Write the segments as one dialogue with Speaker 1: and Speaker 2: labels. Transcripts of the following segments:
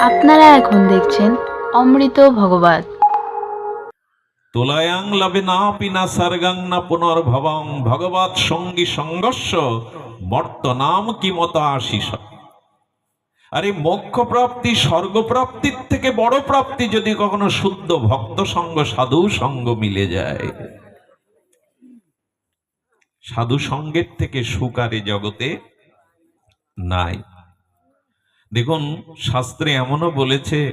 Speaker 1: আপনারা এখন দেখছেন অমৃত ভগবত।
Speaker 2: তোলায়াং লবে না পিনা সার্গাং না পুনর্ভবং ভগবৎ সঙ্গী সংঘর্ষ বর্তনাম কি মত আশিস? আরে মোক্ষ প্রাপ্তি স্বর্গপ্রাপ্তির থেকে বড় প্রাপ্তি যদি কখনো শুদ্ধ ভক্ত সঙ্গ, সাধু সঙ্গ মিলে যায়। সাধু সঙ্গের থেকে সুকারে জগতে নাই। দেখুন, শাস্ত্রে এমনও বলেছে,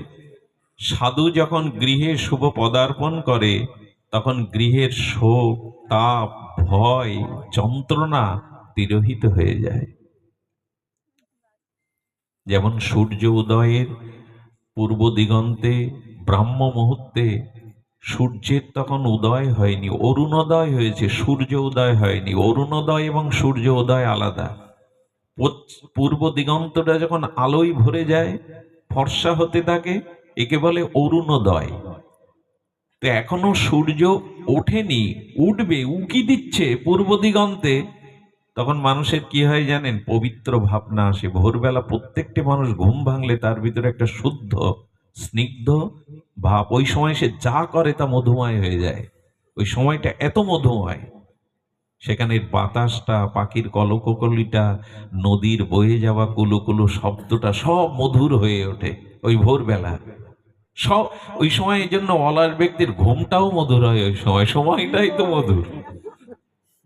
Speaker 2: সাধু যখন গৃহে শুভ পদার্পণ করে, তখন গৃহের শোক, তাপ, ভয়, যন্ত্রণা তিরোহিত হয়ে যায়। যেমন সূর্য উদয়ের পূর্ব দিগন্তে, ব্রাহ্ম মুহূর্তে, সূর্যের তখন উদয় হয়নি, অরুণোদয় হয়েছে, সূর্য উদয় হয়নি, অরুণোদয় এবং সূর্য উদয় আলাদা। পূর্ব দিগন্তটা যখন আলোয় ভরে যায়, ফর্সা হতে থাকে, একে বলে অরুণোদয়। তো এখনও সূর্য ওঠেনি, উঠবে, উকি দিচ্ছে পূর্ব দিগন্তে। তখন মানুষের কি হয় জানেন? পবিত্র ভাবনা আসে। ভোরবেলা প্রত্যেকটি মানুষ ঘুম ভাঙলে তার ভিতরে একটা শুদ্ধ, স্নিগ্ধ ভাব। ওই সময় সে যা করে তা মধুময় হয়ে যায়। ওই সময়টা এত মধুময়। সেখানের বাতাসটা, পাখির কলককলিটা, নদীর বয়ে যাওয়া কুলু কুলু শব্দটা সব মধুর হয়ে ওঠে ওই ভোরবেলা। সব, ওই সময় এই জন্য অলার ব্যক্তির ঘুমটাও মধুর হয় ওই সময়, সময়টাই তো মধুর।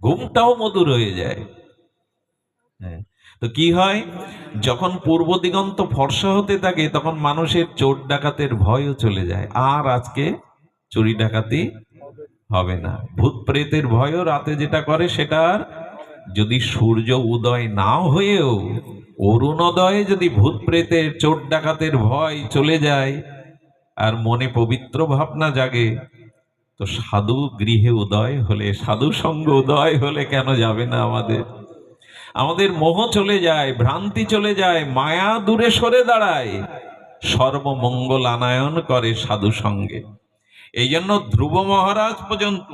Speaker 2: ঘুমটাও মধুর হয়ে যায়। হ্যাঁ তো কি হয়? যখন পূর্ব দিগন্ত ফর্সা হতে থাকে, তখন মানুষের চোর ডাকাতের ভয়ও চলে যায়। আর আজকে চুরি ডাকাতি হবে না। ভূত প্রেতের ভয়ও রাতে যেটা করে সেটা আর যদি সূর্য উদয় না হয়েও, অরুণোদয়ে যদি ভূত প্রেতের চোর ডাকাতের ভয় চলে যায় আর মনে পবিত্র ভাবনা জাগে, তো সাধু গৃহে উদয় হলে, সাধু সঙ্গ উদয় হলে কেন যাবে না আমাদের? আমাদের মোহ চলে যায়, ভ্রান্তি চলে যায়, মায়া দূরে সরে দাঁড়ায়। সর্বমঙ্গল আনায়ন করে সাধু সঙ্গে। এই জন্য ধ্রুব মহারাজ পর্যন্ত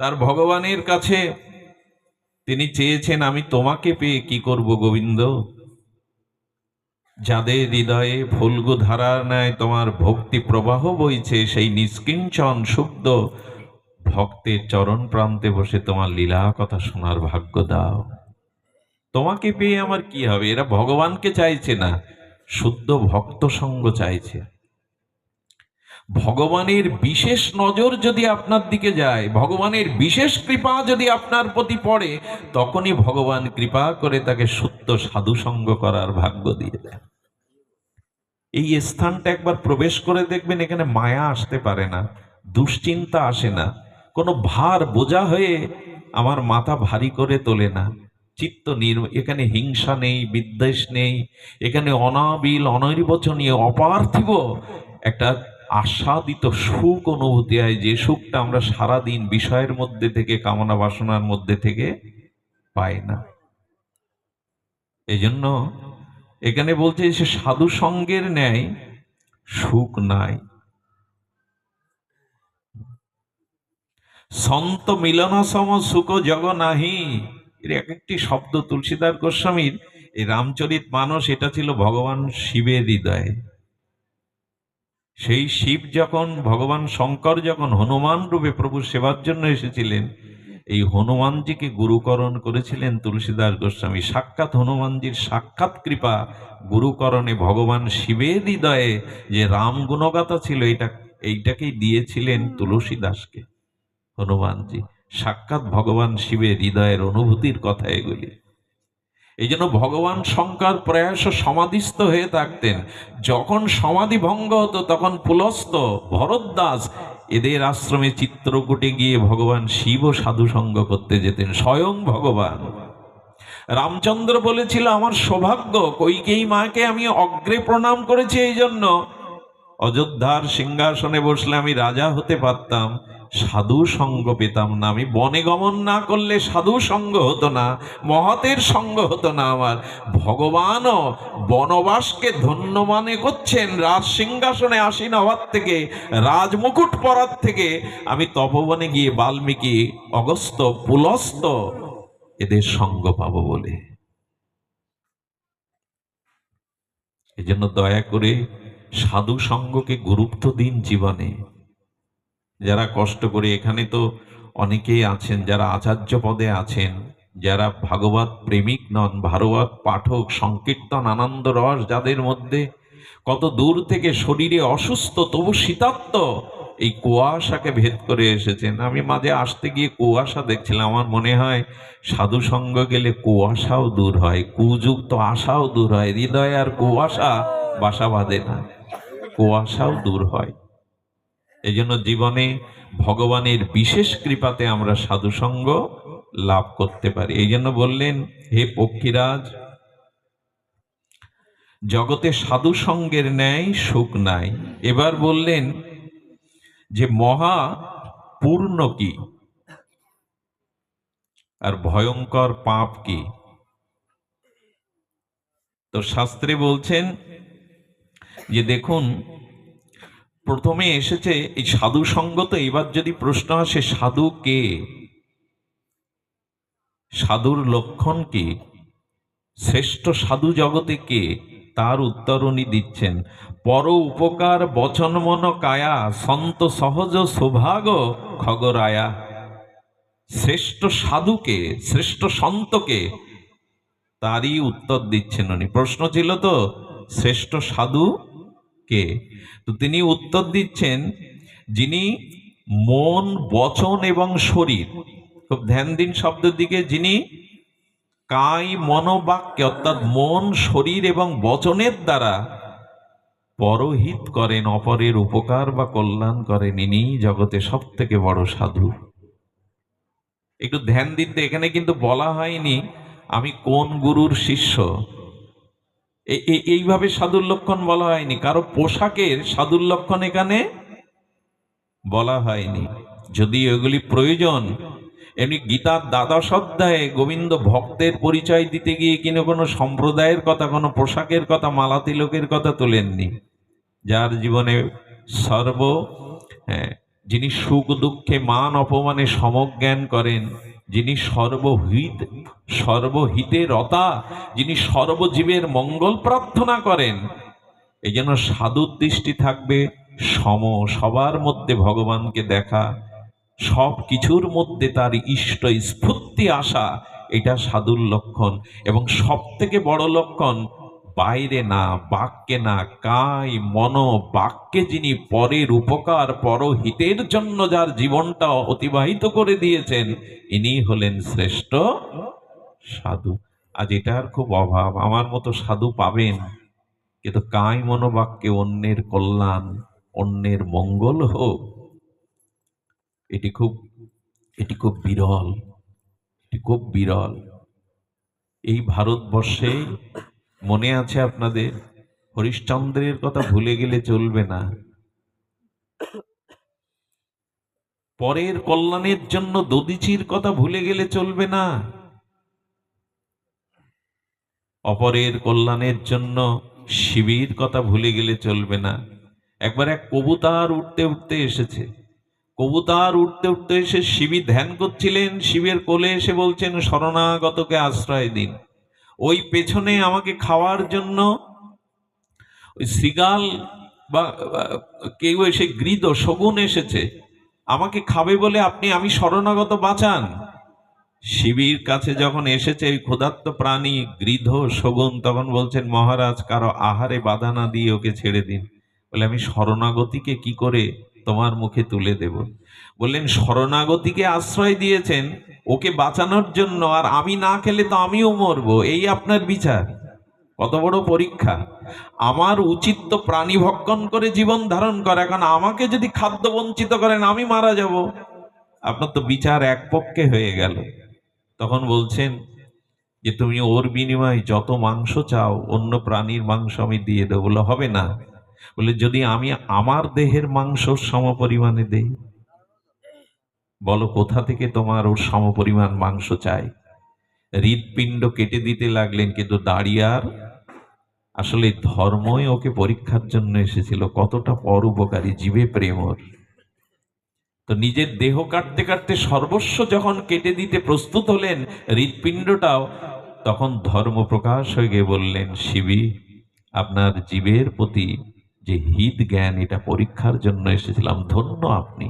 Speaker 2: তার ভগবানের কাছে তিনি চেয়েছেন, আমি তোমাকে পেয়ে কি করব গোবিন্দ? যাদের হৃদয়ে ফুলগু ধারার ন্যায় তোমার ভক্তি প্রবাহ বইছে, সেই নিষ্কিঞ্চন শুদ্ধ ভক্তের চরণ প্রান্তে বসে তোমার লীলা কথা শোনার ভাগ্য দাও। তোমাকে পেয়ে আমার কি হবে? এরা ভগবানকে চাইছে না, শুদ্ধ ভক্ত সঙ্গ চাইছে। ভগবানের বিশেষ নজর যদি আপনার দিকে যায়, ভগবানের বিশেষ কৃপা যদি আপনার প্রতি পড়ে, তখনই ভগবান কৃপা করে তাকে সত্য সাধু সঙ্গ করার ভাগ্য দিয়ে দেয় এই স্থানটা একবার প্রবেশ করে দেখবেন, এখানে মায়া আসতে পারে না, দুশ্চিন্তা আসে না, কোনো ভার বোঝা হয়ে আমার মাথা ভারী করে তোলে না, চিত্ত নির এখানে হিংসা নেই, বিদ্বেষ নেই, এখানে অনাবিল, অনৈর্বচনীয়, অপার্থিব একটা আস্বাদিত সুখ অনুভূতি হয়, যে সুখটা আমরা সারাদিন বিষয়ের মধ্যে থেকে, কামনা বাসনার মধ্যে থেকে পাই না। এই জন্য এখানে বলছে সে সাধু সঙ্গের ন্যায় সুখ নাই। সন্ত মিলন সম সুখ জগ নাহি। এর এক একটি শব্দ তুলসীদার গোস্বামীর, এই রামচরিত মানস এটা ছিল ভগবান শিবের হৃদয়ে। সেই শিব যখন, ভগবান শঙ্কর যখন হনুমান রূপে প্রভু সেবার জন্য এসেছিলেন, এই হনুমানজিকে গুরুকরণ করেছিলেন তুলসীদাস গোস্বামী। সাক্ষাৎ হনুমানজির সাক্ষাৎ কৃপা, গুরুকরণে ভগবান শিবের হৃদয়ে যে রাম গুণগাথা ছিল এটা এইটাকেই দিয়েছিলেন তুলসী দাসকে হনুমানজি, সাক্ষাৎ ভগবান শিবের হৃদয়ের অনুভূতির কথা এগুলি। এই জন্য ভগবান শঙ্কর প্রয়াস সমাধিস্থ হয়ে থাকতেন। যখন সমাধি ভঙ্গ হতো, তখন পুলস্ত ভরদ্দাস এদের আশ্রমে চিত্রকূটে গিয়ে ভগবান শিব সাধু সঙ্গ করতে যেতেন, স্বয়ং ভগবান। রামচন্দ্র বলেছিল, আমার সৌভাগ্য, কৈকেয়ী মাকে আমি অগ্রে প্রণাম করেছি এই জন্য অযোধ্যার সিংহাসনে বসলে আমি রাজা হতে পারতাম। সাধু সঙ্গ পেতাম না। আমি বনে গমন না করলে সাধু সঙ্গ হতো না, মহতের সঙ্গ হতো না আমার। ভগবানও বনবাসকে ধন্য মানে করছেন, রাজ সিংহাসনে আসীন হওয়ার থেকে, রাজমুকুট পরার থেকে। আমি তপবনে গিয়ে বাল্মীকি অগস্ত পুলস্ত এদের সঙ্গ পাবো বলে। এজন্য দয়া করে সাধু সঙ্গকে গুরুত্ব দিন জীবনে। যারা কষ্ট করে, এখানে তো অনেকেই আছেন, যারা আচার্য পদে আছেন, যারা ভাগবত প্রেমিক নন ভাগবত পাঠক, সংকীর্তন, আনন্দ রস, যাদের মধ্যে কত দূর থেকে শরীরে অসুস্থ, তবু শীতাত্ম এই কুয়াশাকে ভেদ করে এসেছেন। আমি মাঝে আসতে গিয়ে কুয়াশা দেখছিলাম, আমার মনে হয় সাধু সঙ্গ গেলে কুয়াশাও দূর হয়, কুযুক্ত আশাও দূর হয়, হৃদয় আর কুয়াশা বাসা বাঁধে না, কুয়াশাও দূর হয়। এই জন্য জীবনে ভগবানের বিশেষ কৃপাতে আমরা সাধুসঙ্গ লাভ করতে পারি। এই জন্য বললেন, হে পক্ষীরাজ, জগতে সাধু সঙ্গের ন্যায় সুখ নাই। এবার বললেন যে, মহা পূর্ণ কি? আর ভয়ঙ্কর পাপ কি? তো শাস্ত্রে বলছেন যে, দেখুন প্রথমে এসেছে এই সাধু সঙ্গত, এবার যদি প্রশ্ন আসে, সাধু কে? সাধুর লক্ষণ কি? শ্রেষ্ঠ সাধু জগতে কে? তার উত্তর উনি দিচ্ছেন, পর উপকার বচন মন কায়া, সন্ত সহজ সৌভাগ খগরায়া। শ্রেষ্ঠ সাধুকে শ্রেষ্ঠ সন্তকে তারই উত্তর দিচ্ছেন উনি। প্রশ্ন ছিল তো, শ্রেষ্ঠ সাধু কে? তো তিনি উত্তর দিচ্ছেন, যিনি মন, বচন এবং শরীর। খুব ধ্যান দিন শব্দের দিকে, যিনি কায় মনোবাক্যে, অর্থাৎ মন, শরীর এবং বচনের দ্বারা পরহিত করেন, অপরের উপকার বা কল্যাণ করেন, ইনি জগতে সব থেকে বড় সাধু। একটু ধ্যান দিতে, এখানে কিন্তু বলা হয়নি, আমি কোন গুরুর শিষ্য। এইভাবে সাধুর লক্ষণ বলা হয়নি। কারও পোশাকের সাধুর লক্ষণ এখানে বলা হয়নি। যদি এগুলি প্রয়োজন এমনি গীতার দ্বাদশ অধ্যায়ে গোবিন্দ ভক্তের পরিচয় দিতে গিয়ে কিনা কোনো সম্প্রদায়ের কথা কোনো পোশাকের কথা মালা তিলকের কথা তোলেননি। যার জীবনে সর্ব হ্যাঁ, যিনি সুখ দুঃখে মান অপমানে সমজ্ঞান করেন যিনি সর্বহিত, সর্বহিতে রতা, যিনি সর্বজীবের মঙ্গল প্রার্থনা করেন, এই জন্য সাধুর দৃষ্টি থাকবে, সম সবার মধ্যে ভগবানকে দেখা, সব কিছুর মধ্যে তার ইষ্ট স্ফূর্তি আসা, এটা সাধুর লক্ষণ এবং সব থেকে বড় লক্ষণ বাইরে না, বাক্যে না কায় মন, বাক্যে যিনি পরের উপকার পরহিতের জন্য যার জীবনটা অতিবাহিত করে দিয়েছেন, ইনি হলেন শ্রেষ্ঠ সাধু। আজ এটার খুব অভাব, আমার মতো সাধু পাবেন, কিন্তু কায় মনোবাক্যে অন্যের কল্যাণ, অন্যের মঙ্গল হোক, এটি খুব এটি খুব বিরল, এটি খুব বিরল। এই ভারতবর্ষে মনে আছে আপনাদের? হরিশ্চন্দ্রের কথা ভুলে গেলে চলবে না। পরের কল্যাণের জন্য দদিচির কথা ভুলে গেলে চলবে না। অপরের কল্যাণের জন্য শিবির কথা ভুলে গেলে চলবে না। একবার এক কবুতার উঠতে উঠতে এসেছে। কবুতার উঠতে উঠতে এসে শিবি ধ্যান করছিলেন। শিবের কোলে এসে বলছেন, শরণাগতকে আশ্রয় দিন। ওই পেছনে আমাকে খাওয়ার জন্য ওই বা বা, কেউ এসে গৃদ শগুন এসেছে। আমাকে খাবে বলে আপনি, আমি শরণাগত বাঁচান। শিবির কাছে যখন এসেছে ওই ক্ষুধার্ত প্রাণী গৃধ শগুন, তখন বলছেন, মহারাজ, কারও আহারে বাধা না দিয়ে ওকে ছেড়ে দিন। বলে, আমি শরণাগতিকে কি করে তোমার মুখে তুলে দেব। বললেন, শরণাগতিকে আশ্রয় দিয়েছেন, ওকে বাঁচানোর জন্য, আর আমি না খেলে তো আমিও মরবো। এই আপনার বিচার। কত বড় পরীক্ষা। আমার উচিত তো প্রাণী ভক্ষণ করে জীবন ধারণ করা এখন আমাকে যদি খাদ্য বঞ্চিত করেন, আমি মারা যাব। আপনার তো বিচার এক পক্ষে হয়ে গেল। তখন বলছেন যে, তুমি ওর বিনিময়ে যত মাংস চাও, অন্য প্রাণীর মাংস আমি দিয়ে দেবো। হবে না। বলে, যদি আমি আমার দেহের মাংস সম পরিমাণে দেই, বলো কোথা থেকে তোমার ওর সম পরিমাণ মাংস চাই? হৃৎপিণ্ড কেটে দিতে লাগলেন, কিন্তু দাঁড়িয়ে আসলে ধর্মই ওকে পরীক্ষার জন্য এসেছিল। কতটা পরোপকারী, জীবে প্রেমর তো নিজের দেহ কাটতে কাটতে সর্বস্ব যখন কেটে দিতে প্রস্তুত হলেন হৃৎপিণ্ডটাও, তখন ধর্ম প্রকাশ হয়ে গিয়ে বললেন, শিবি, আপনার জীবের প্রতি যে হিত জ্ঞান এটা পরীক্ষার জন্য এসেছিলাম, ধন্য আপনি।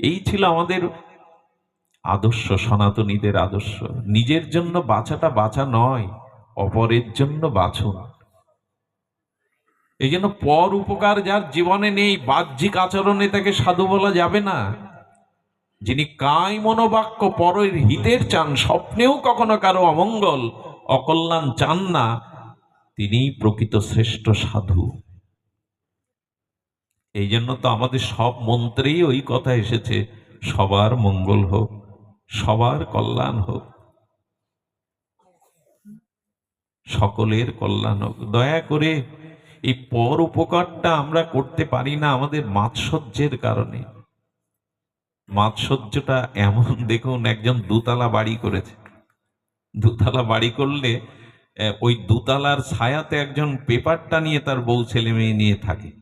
Speaker 2: এই ছিল আমাদের আদর্শ, সনাতনীদের আদর্শ। নিজের জন্য বাঁচাটা বাঁচা নয়, অপরের জন্য বাঁচুন এই জন্য পর উপকার যার জীবনে নেই, বাহ্যিক আচরণে তাকে সাধু বলা যাবে না। যিনি কায় মনোবাক্য পরের হিতের চান, স্বপ্নেও কখনো কারও অমঙ্গল, অকল্যাণ চান না, তিনিই প্রকৃত শ্রেষ্ঠ সাধু। এই জন্য তো আমাদের সব মন্ত্রেই ওই কথা এসেছে, সবার মঙ্গল হোক, সবার কল্যাণ হোক। সকলের কল্যাণ হোক। দয়া করে এই পর উপকারটা আমরা করতে পারি না আমাদের মাৎসর্যের কারণে। মাৎসর্যটা এমন, দেখুন একজন দুতলা বাড়ি করেছে। দুতলা বাড়ি করলে ওই দুতলার ছায়াতে একজন পেপারটা নিয়ে তার বউ ছেলে মেয়ে নিয়ে থাকে।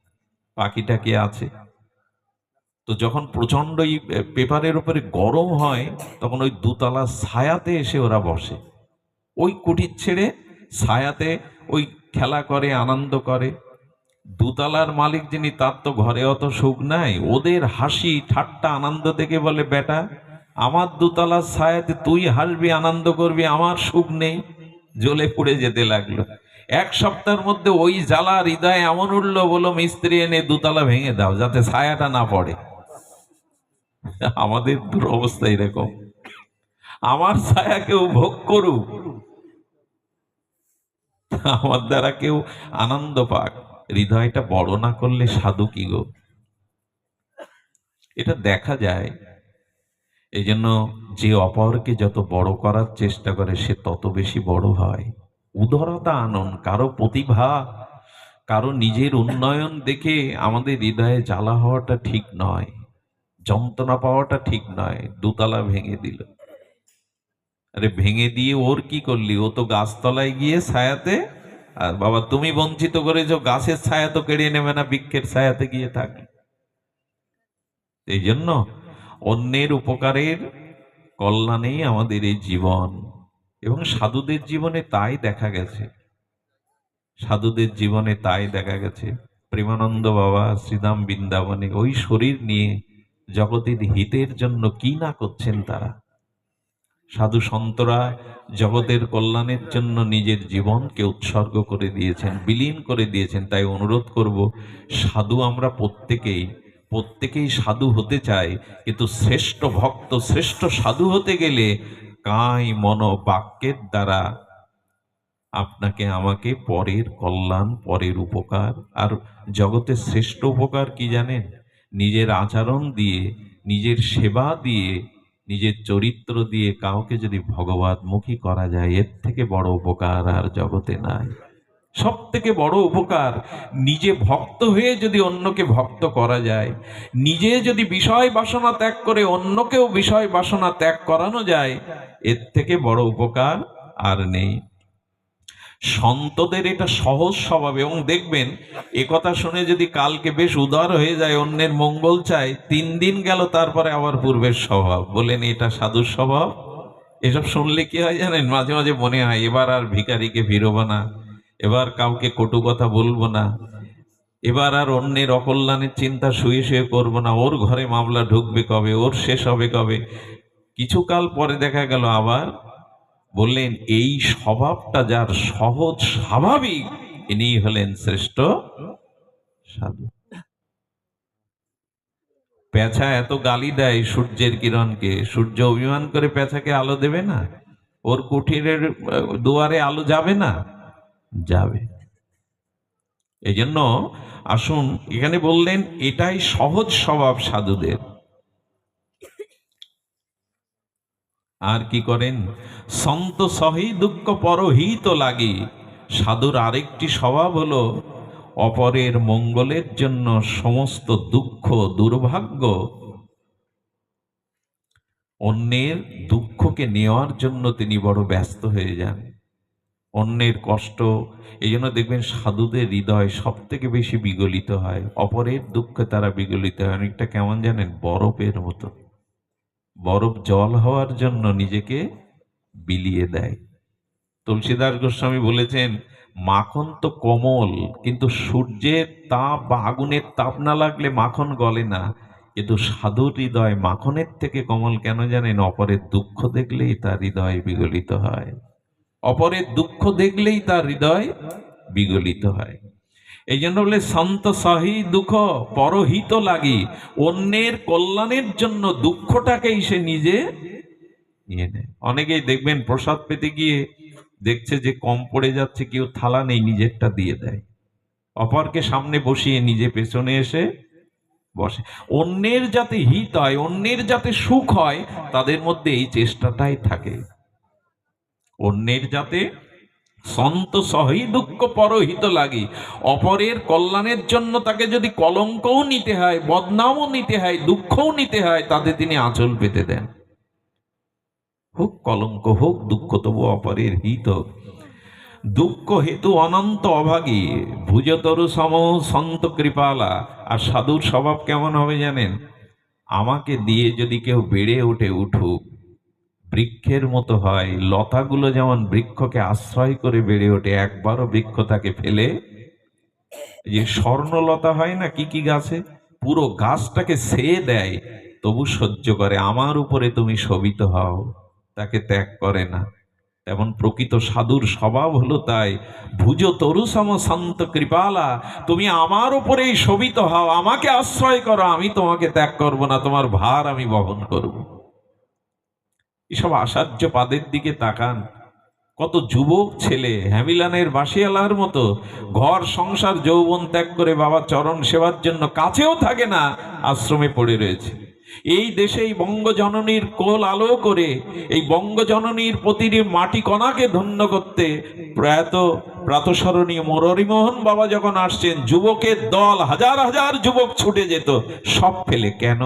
Speaker 2: পাখিটা কে আছে? তো যখন প্রচণ্ড এই পেপারের উপরে গরম হয়, তখন ওই দুতলার ছায়াতে এসে ওরা বসে। ওই কুটির ছেড়ে ছায়াতে ওই খেলা করে, আনন্দ করে। দুতলার মালিক যিনি, তার তো ঘরে অত সুখ নাই। ওদের হাসি, ঠাট্টা, আনন্দ দেখে বলে, বেটা, আমার দুতলার ছায়াতে তুই হাসবি, আনন্দ করবি, আমার সুখ নেই। জ্বলে পুড়ে যেতে লাগল। এক সপ্তাহের মধ্যে ওই জ্বালা হৃদয়ে এমন উঠল বলো মিস্ত্রি, এনে দুতলা ভেঙে দাও, যাতে ছায়াটা না পড়ে। আমাদের দুরবস্থা এরকম। আমার ছায়া কেউ ভোগ করুক, আমার দ্বারা কেউ আনন্দ পাক। হৃদয়টা বড় না করলে সাধু কি গো? এটা দেখা যায়। এই জন্য যে অপরকে যত বড় করার চেষ্টা করে, সে তত বেশি বড় হয়। উদারতা আনন কারও প্রতিভা, কারও নিজের উন্নয়ন দেখে আমাদের হৃদয়ে জ্বালা হওয়াটা ঠিক নয়, যন্ত্রণা পাওয়াটা ঠিক নয়, দুতলা ভেঙে দিল। আরে ভেঙে দিয়ে ওর কি করলি? ও তো গাছতলায় গিয়ে ছায়াতে, আর বাবা তুমি বঞ্চিত করেছ, গাছের ছায়া তো কেড়ে নেবে না, বৃক্ষের ছায়াতে গিয়ে থাকলে। এই জন্য অন্যের উপকারের কল্যাণেই আমাদের এই জীবন। এবং সাধুদের জীবনে তাই দেখা গেছে। সাধুদের জীবনে তাই দেখা গেছে। প্রেমানন্দ বাবা শ্রীদাম বৃন্দাবনে ওই শরীর নিয়ে জগতের হিতের জন্য কি না করছেন তারা? সাধু সন্তরা জগতের কল্যাণের জন্য নিজের জীবনকে উৎসর্গ করে দিয়েছেন, বিলীন করে দিয়েছেন। তাই অনুরোধ করব, সাধু আমরা প্রত্যেকেই প্রত্যেকেই সাধু হতে চাই, কিন্তু শ্রেষ্ঠ ভক্ত, শ্রেষ্ঠ সাধু হতে গেলে কায় মনোবাক্যের দ্বারা আপনাকে আমাকে পরের কল্যাণ, পরের উপকার আর জগতের শ্রেষ্ঠ উপকার কি জানেন? নিজের আচরণ দিয়ে, নিজের সেবা দিয়ে, নিজের চরিত্র দিয়ে কাউকে যদি ভগবতমুখী করা যায়, এর থেকে বড় উপকার আর জগতে নাই। সব থেকে বড় উপকার, নিজে ভক্ত হয়ে যদি অন্যকে ভক্ত করা যায়, নিজে যদি বিষয় বাসনা ত্যাগ করে অন্যকেও বিষয় বাসনা ত্যাগ করানো যায়, এর থেকে বড় উপকার আর নেই। সন্তদের এটা সহজ স্বভাব এবং দেখবেন, এ কথা শুনে যদি কালকে বেশ উদার হয়ে যায়, অন্যের মঙ্গল চায়, তিন দিন গেল তারপরে আবার পূর্বের স্বভাব। বলেন এটা সাধুর স্বভাব? এসব শুনলে কি হয় জানেন? মাঝে মাঝে মনে হয়, এবার আর ভিখারিকে ফিরবো না। এবার কাউকে কটু কথা বলব না। এবার আর অন্যের অকল্যাণের চিন্তা শুয়ে শুয়ে করব না। ওর ঘরে মামলা ঢুকবে কবে? ওর শেষ হবে কবে? কিছুকাল পরে দেখা গেল আবার বললেন, এই স্বভাবটা যার সহজ স্বাভাবিক ইনি হলেন শ্রেষ্ঠ সাধু। পেঁচা এত গালি দেয় সূর্যের কিরণকে। সূর্য অভিমান করে পেঁচাকে আলো দেবে না। ওর কুঠিরের দুয়ারে আলো যাবে না। যাবে। এই জন্য আসুন, এখানে বললেন, এটাই সহজ স্বভাব সাধুদের। আর কি করেন? সন্ত সহি দুঃখ পরহিত লাগি। সাধুর আরেকটি স্বভাব হলো, অপরের মঙ্গলের জন্য সমস্ত দুঃখ দুর্ভাগ্য অন্যের দুঃখকে নেওয়ার জন্য তিনি বড় ব্যস্ত হয়ে যান। অন্যের কষ্ট এই জন্য দেখবেন সাধুদের হৃদয় সব থেকে বেশি বিগলিত হয়। অপরের দুঃখে তারা বিগলিত হয়। অনেকটা কেমন জানেন? বরফের মতো। বরফ জল হওয়ার জন্য নিজেকে বিলিয়ে দেয়। তুলসীদাস গোস্বামী বলেছেন, মাখন তো কোমল, কিন্তু সূর্যের তাপ বা আগুনের তাপ না লাগলে মাখন গলে না। কিন্তু সাধুর হৃদয় মাখনের থেকে কোমল কেন জানেন? অপরের দুঃখ দেখলেই তার হৃদয় বিগলিত হয়। অপরের দুঃখ দেখলেই তার হৃদয় বিগলিত হয়। এই জন্য বলে, সন্ত সহি দুঃখ, পরহিত লাগি। অন্যের কল্যাণের জন্য দুঃখটাকেই সে নিজে নিয়ে নেয়। অনেকেই দেখবেন প্রসাদ পেতে গিয়ে দেখছে যে কম পড়ে যাচ্ছে, কেউ থালা নেই, নিজেরটা দিয়ে দেয়। অপরকে সামনে বসিয়ে নিজে পেছনে এসে বসে। অন্যের যাতে হিত হয়, অন্যের যাতে সুখ হয়, তাদের মধ্যে এই চেষ্টাটাই থাকে। অন্যের যাতে সন্ত সহি দুঃখ পরহিত লাগে। অপরের কল্যাণের জন্য তাকে যদি কলঙ্কও নিতে হয়, বদনামও নিতে হয়, দুঃখও নিতে হয়, তাতে তিনি আঁচল পেতে দেন। হোক কলঙ্ক হোক, দুঃখ তবু অপরের হিত। দুঃখ হেতু অনন্ত অভাগী। ভুজতরু সম সন্ত কৃপালা। আর সাধুর স্বভাব কেমন হবে জানেন? আমাকে দিয়ে যদি কেউ বেড়ে ওঠে, উঠুক। বৃক্ষের মতো হয়। লতাগুলো যেমন বৃক্ষকে আশ্রয় করে বেড়ে ওঠে, একবারও বৃক্ষ তাকে ফেলে। যে স্বর্ণলতা হয় না কি কি গাছে? পুরো গাছটাকে সে দেয়, তবু সহ্য করে, আমার উপরে তুমি শোভিত হও, তাকে ত্যাগ করে না। তেমন প্রকৃত সাধুর স্বভাব হলো তাই। ভুজ তরুসম সন্ত কৃপালা, তুমি আমার উপরেই শোভিত হও, আমাকে আশ্রয় করো, আমি তোমাকে ত্যাগ করব না, তোমার ভার আমি বহন করব। এসব আসার্য পাদের দিকে তাকান। কত যুবক ছেলে, হ্যামিলানের বাসিয়ালার মতো। ঘর, সংসার, যৌবন ত্যাগ করে বাবা চরণ সেবার জন্য কাছেও থাকে না, আশ্রমে পড়ে রয়েছে। এই দেশে এই বঙ্গজননীর কোল আলো করে, এই বঙ্গজননীর প্রতিটি মাটি কণাকে ধন্য করতে প্রয়াত প্রাতঃস্মরণীয় মোররিমোহন বাবা যখন আসছেন, যুবকের দল হাজার হাজার যুবক ছুটে যেত, সব ফেলে কেন?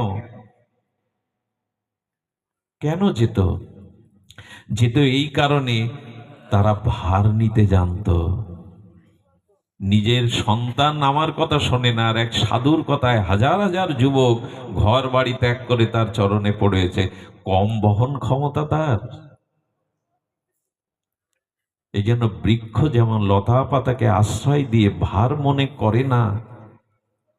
Speaker 2: কেন যেত? যেত এই কারণে তারা ভার নিতে জানতো। নিজের সন্তান আমার কথা শোনে না আর এক সাধুর কথায় হাজার হাজার যুবক ঘর বাড়ি ত্যাগ করে তার চরণে পড়েছে। কম বহন ক্ষমতা তার। এই জন্য বৃক্ষ যেমন লতা পাতাকে আশ্রয় দিয়ে ভার মনে করে না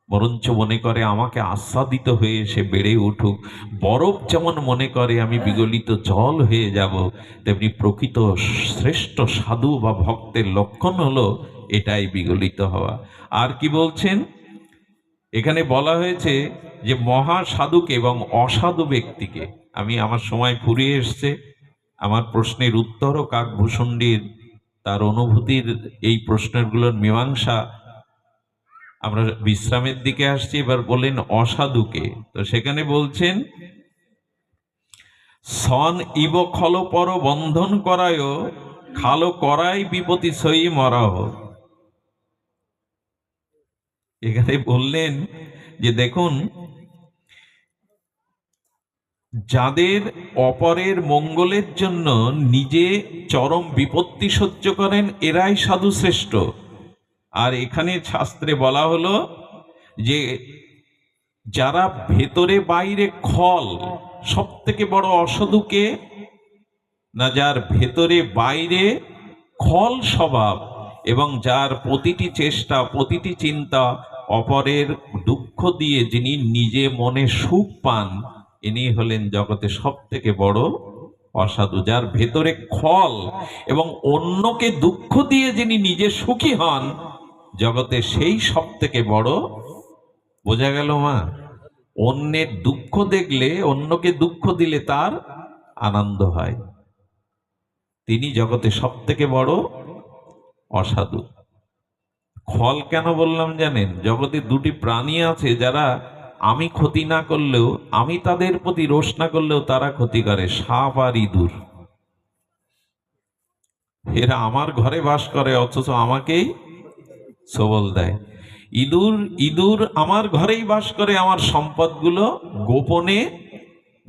Speaker 2: বরঞ্চ মনে করে আমাকে আস্বাদিত হয়ে সে বেড়ে উঠুক। বরফ যেমন মনে করে আমি বিগলিত জল হয়ে যাব, তেমনি প্রকৃত শ্রেষ্ঠ সাধু বা ভক্তের লক্ষণ হলো এটাই বিগলিত হওয়া। আর কি বলছেন? এখানে বলা হয়েছে যে মহা সাধুকে এবং অসাধু ব্যক্তিকে। আমি আমার সময় ফুরিয়ে এসছে। আমার প্রশ্নের উত্তরও কাকভূষণ্ডীর। তার অনুভূতির এই প্রশ্নগুলোর মীমাংসা আমরা বিশ্রামের দিকে আসছি, এবার বললেন অসাধুকে। তো সেখানে বলছেন, সন ইব খল পর বন্ধন করায়, খালো করাই বিপতি সই মরাহ। এখানে বললেন যে, দেখুন, যাদের অপরের মঙ্গলের জন্য নিজে চরম বিপত্তি সহ্য করেন, এরাই সাধু শ্রেষ্ঠ। আর এখানে শাস্ত্রে বলা হলো যে যারা ভেতরে বাইরে খল সব থেকে বড় অসাধুকে না, যার ভেতরে বাইরে খল স্বভাব এবং যার প্রতিটি চেষ্টা, প্রতিটি চিন্তা অপরের দুঃখ দিয়ে যিনি নিজে মনে সুখ পান, ইনি হলেন জগতে সব থেকে বড় অসাধু, যার ভেতরে খল এবং অন্যকে দুঃখ দিয়ে যিনি নিজে সুখী হন জগতে সেই সব থেকে বড়? বোঝা গেল মা, অন্যের দুঃখ দেখলে, অন্যকে দুঃখ দিলে তার আনন্দ হয়। তিনি জগতে সব থেকে বড়? অসাধু। খল কেন বললাম জানেন? জগতে দুটি প্রাণী আছে যারা আমি ক্ষতি না করলেও, আমি তাদের প্রতি রোষ না করলেও তারা ক্ষতি করে, সাপ আর ইঁদুর। এরা আমার ঘরে বাস করে, অথচ আমাকেই সবল দেয়। ইঁদুর ইঁদুর আমার ঘরেই বাস করে, আমার সম্পদগুলো গোপনে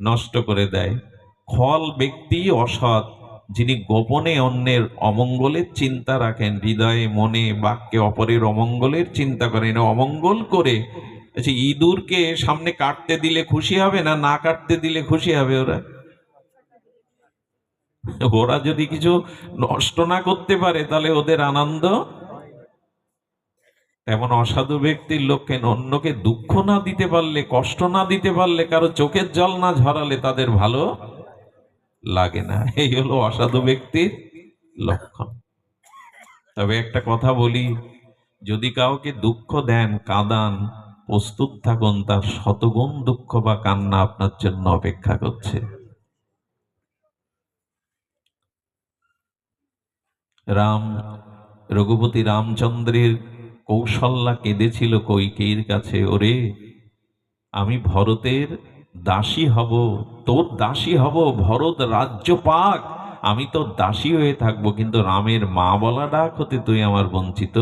Speaker 2: নষ্ট করে দেয়। খল ব্যক্তি অসৎ, যিনি গোপনে অন্যের অমঙ্গলের চিন্তা রাখেন, হৃদয়ে, মনে, বাক্যে অপরের অমঙ্গলের চিন্তা করেন, অমঙ্গল করে। আচ্ছা ইঁদুরকে সামনে কাটতে দিলে খুশি হবে না না কাটতে দিলে খুশি হবে ওরা? ওরা যদি কিছু নষ্ট না করতে পারে, তাহলে ওদের আনন্দ এমন অসাধু ব্যক্তির লক্ষ্যে অন্যকে দুঃখ না দিতে পারলে, কষ্ট না দিতে পারলে, কারও চোখের জল না ঝরালে তাদের ভালো লাগে না। এই হলো অসাধু ব্যক্তির লক্ষণ। তবে একটা কথা বলি, যদি কাউকে দুঃখ দেন, কাঁদান, প্রস্তুত থাকুন, তার শতগুণ দুঃখ বা কান্না আপনার জন্য অপেক্ষা করছে। রাম, রঘুপতি রামচন্দ্রের কৌশল্যা কেঁদেছিল কৈকেয়ীর কাছে, ওরে, আমি ভরতের দাসী হব, তোর দাসী হব, ভরত রাজ্য পাক আমি তোর দাসী হয়ে থাকব, কিন্তু রামের মা বলা ডাক হতে তুই আমার বঞ্চিত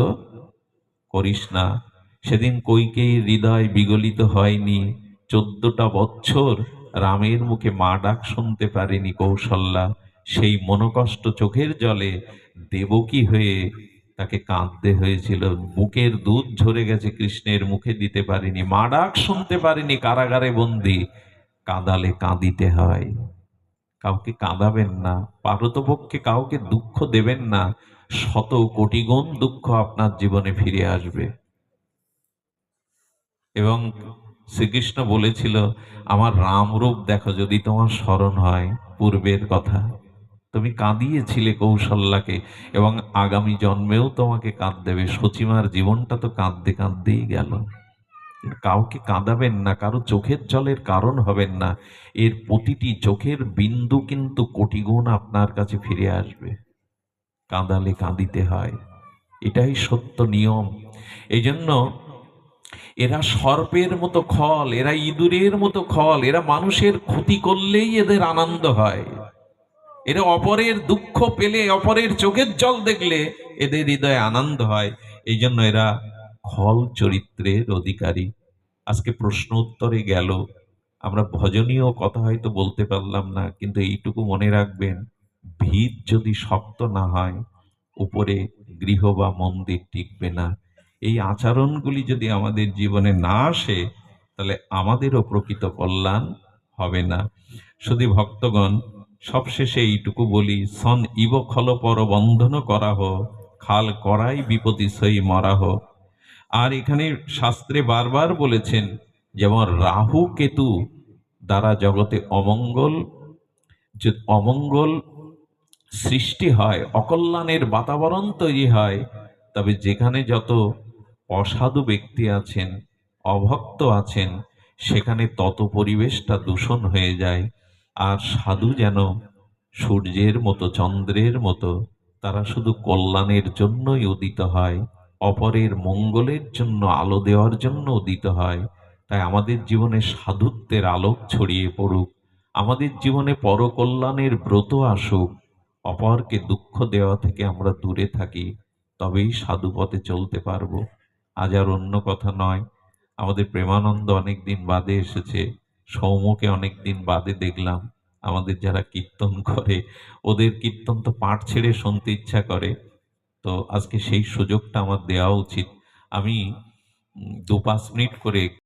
Speaker 2: করিস না। সেদিন কৈকেয়ীর হৃদয় বিগলিত হয়নি। চোদ্দটা বছর রামের মুখে মা ডাক শুনতে পারেনি কৌশল্যা। সেই মনোকষ্ট চোখের জলে দেবকী হয়ে তাকে কাঁদতে হয়েছিল। বুকের দুধ ঝরে গেছে কৃষ্ণের মুখে দিতে পারিনি। মা ডাক শুনতে পারিনি, কারাগারে বন্দি। কাঁদালে কাঁদিতে হয়। কাউকে কাঁদাবেন না। পারতপক্ষে কাউকে দুঃখ দেবেন না। শত কোটি গুণ দুঃখ আপনার জীবনে ফিরে আসবে। এবং শ্রীকৃষ্ণ বলেছিল, আমার রামরূপ দেখো, যদি তোমার স্মরণ হয়, পূর্বের কথা। তুমি কাঁদিয়েছিলে কৌশল্যাকে এবং আগামী জন্মেও তোমাকে কাঁদ দেবে সচিমার জীবনটা তো কাঁদতে কাঁদতেই গেল। কাউকে কাঁদাবেন না, কারও চোখের জলের কারণ হবেন না। এর প্রতিটি চোখের বিন্দু কিন্তু কোটি গুণ আপনার কাছে ফিরে আসবে। কাঁদালে কাঁদিতে হয়। এটাই সত্য নিয়ম। এই জন্য এরা সর্পের মতো খল, এরা ইঁদুরের মতো খল, এরা মানুষের ক্ষতি করলেই এদের আনন্দ হয়। এরা অপরের দুঃখ পেলে, অপরের চোখের জল দেখলে এদের হৃদয়ে আনন্দ হয়। এই জন্য এরা খল চরিত্রের অধিকারী। আজকে প্রশ্ন উত্তরে গেল। আমরা ভজনীয় কথা হয়তো বলতে পারলাম না, কিন্তু এইটুকু মনে রাখবেন, ভিত যদি শক্ত না হয়, উপরে গৃহ বা মন্দির টিকবে না। এই আচরণগুলি যদি আমাদের জীবনে না আসে, তাহলে আমাদেরও প্রকৃত কল্যাণ হবে না। শুধু ভক্তগণ সবশেষে এইটুকু বলি, সন ইব খল পর বন্ধন করাহ, খাল করাই বিপতি সই মরাহ। আর এখানে শাস্ত্রে বারবার বলেছেন, যেমন রাহু কেতু দ্বারা জগতে অমঙ্গল, যে অমঙ্গল সৃষ্টি হয়, অকল্যাণের বাতাবরণ তৈরি হয়, তবে যেখানে যত অসাধু ব্যক্তি আছেন, অভক্ত আছেন, সেখানে তত পরিবেশটা দূষণ হয়ে যায়। আর সাধু যেন সূর্যের মতো, চন্দ্রের মতো, তারা শুধু কল্যাণের জন্যই উদিত হয়, অপরের মঙ্গলের জন্য, আলো দেওয়ার জন্য উদিত হয়। তাই আমাদের জীবনে সাধুত্বের আলোক ছড়িয়ে পড়ুক, আমাদের জীবনে পরকল্যাণের ব্রত আসুক, অপরকে দুঃখ দেওয়া থেকে আমরা দূরে থাকি, তবেই সাধু পথে চলতে পারব। আজ আর অন্য কথা নয়, আমাদের প্রেমানন্দ অনেক দিন বাদে এসেছে। সৌমকে অনেকদিন বাদে দেখলাম। আমাদের যারা কীর্তন করে, ওদের কীর্তন তো পাঠ ছেড়ে শুনতে ইচ্ছা করে। তো আজকে সেই সুযোগটা আমার দেওয়া উচিত। আমি দু পাঁচ মিনিট করে